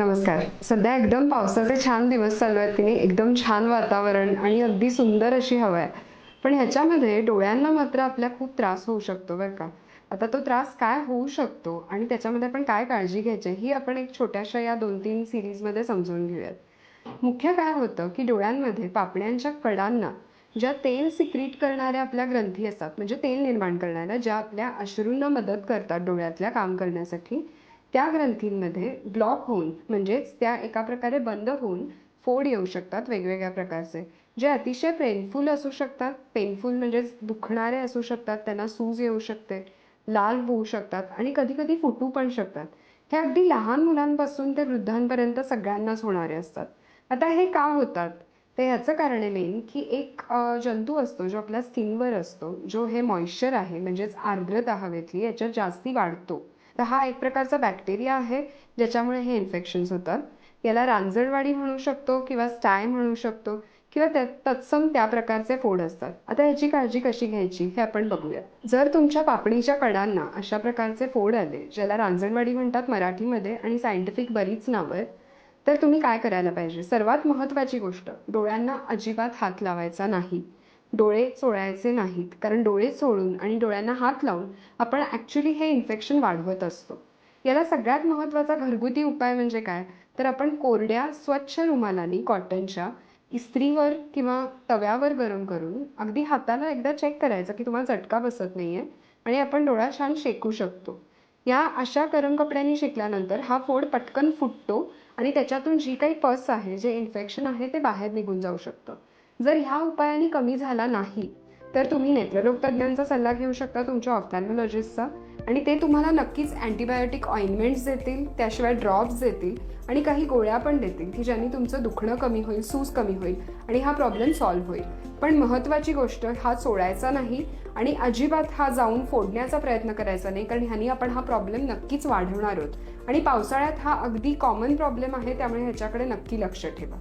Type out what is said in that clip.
नमस्कार. सध्या एकदम पावसाचे छान दिवस चालू आहेत. तिने एकदम छान वातावरण आणि अगदी सुंदर अशी हवा आहे. पण ह्याच्यामध्ये डोळ्यांना मात्र आपल्या खूप त्रास होऊ शकतो बरं का. आता तो त्रास काय होऊ शकतो आणि त्याच्यामध्ये आपण काय काळजी घ्यायची ही आपण एक छोट्याशा या दोन तीन सिरीजमध्ये समजून घेऊयात. मुख्य काय होतं की डोळ्यांमध्ये पापण्यांच्या कडांना ज्या तेल सिक्रीट करणाऱ्या आपल्या ग्रंथी असतात म्हणजे तेल निर्माण करणाऱ्या ज्या आपल्या अश्रूंना मदत करतात डोळ्यातल्या काम करण्यासाठी त्या ग्रंथींमध्ये ब्लॉक होऊन म्हणजेच त्या एका प्रकारे बंद होऊन फोड येऊ शकतात वेगवेगळ्या प्रकारचे. जे अतिशय पेनफुल असू शकतात पेनफुल म्हणजेच दुखणारे असू शकतात त्यांना सूज येऊ शकते लाल होऊ शकतात आणि कधी कधी फुटू पण शकतात. हे अगदी लहान मुलांपासून ते वृद्धांपर्यंत सगळ्यांनाच होणारे असतात. आता हे का होतात? तर ह्याचं कारण आहे मेन की एक जंतू असतो जो आपल्या स्किनवर असतो जो हे मॉइश्चर आहे म्हणजेच आर्द्रता हवेतली याच्यात जास्ती वाढतो. तर हा एक प्रकारचा बॅक्टेरिया आहे ज्याच्यामुळे हे इन्फेक्शन्स होतात. याला रांजणवाडी म्हणू शकतो किंवा स्टाय म्हणू शकतो किंवा त्या तत्सम त्या प्रकारचे फोड असतात. आता याची काळजी कशी घ्यायची हे आपण बघूया. जर तुमच्या पापणीच्या कडांना अशा प्रकारचे फोड आले ज्याला रांजणवाडी म्हणतात मराठीमध्ये आणि सायंटिफिक बरीच नावं आहेत तर तुम्ही काय करायला पाहिजे? सर्वात महत्त्वाची गोष्ट डोळ्यांना अजिबात हात लावायचा नाही. डोळे चोळायचे नाहीत. कारण डोळे चोळून आणि डोळ्यांना हात लावून आपण ॲक्च्युली हे इन्फेक्शन वाढवत असतो. याला सगळ्यात महत्त्वाचा घरगुती उपाय म्हणजे काय? तर आपण कोरड्या स्वच्छ रुमालानी कॉटनच्या इस्त्रीवर किंवा तव्यावर गरम करून अगदी हाताला एकदा चेक करायचं की तुम्हाला चटका बसत नाही आहे आणि आपण डोळा छान शेकू शकतो. या अशा गरम कपड्यांनी शेकल्यानंतर हा फोड पटकन फुटतो आणि त्याच्यातून जी काही पस आहे जे इन्फेक्शन आहे ते बाहेर निघून जाऊ शकतं. जर ह्या उपायाने कमी झाला नाही तर तुम्ही नेत्ररोग तज्ज्ञांचा सल्ला घेऊ शकता तुमच्या ऑफ्थॅल्मॉलॉजिस्टचा आणि ते तुम्हाला नक्कीच अँटीबायोटिक ऑइंटमेंट्स देतील त्याशिवाय ड्रॉप्स देतील आणि काही गोळ्या पण देतील की ज्यांनी तुमचं दुखणं कमी होईल सूज कमी होईल आणि हा प्रॉब्लेम सॉल्व्ह होईल. पण महत्त्वाची गोष्ट हा सोडायचा नाही आणि अजिबात हा जाऊन फोडण्याचा प्रयत्न करायचा नाही कारण ह्यानी आपण हा प्रॉब्लेम नक्कीच वाढवणार आहोत. आणि पावसाळ्यात हा अगदी कॉमन प्रॉब्लेम आहे त्यामुळे ह्याच्याकडे नक्की लक्ष ठेवा.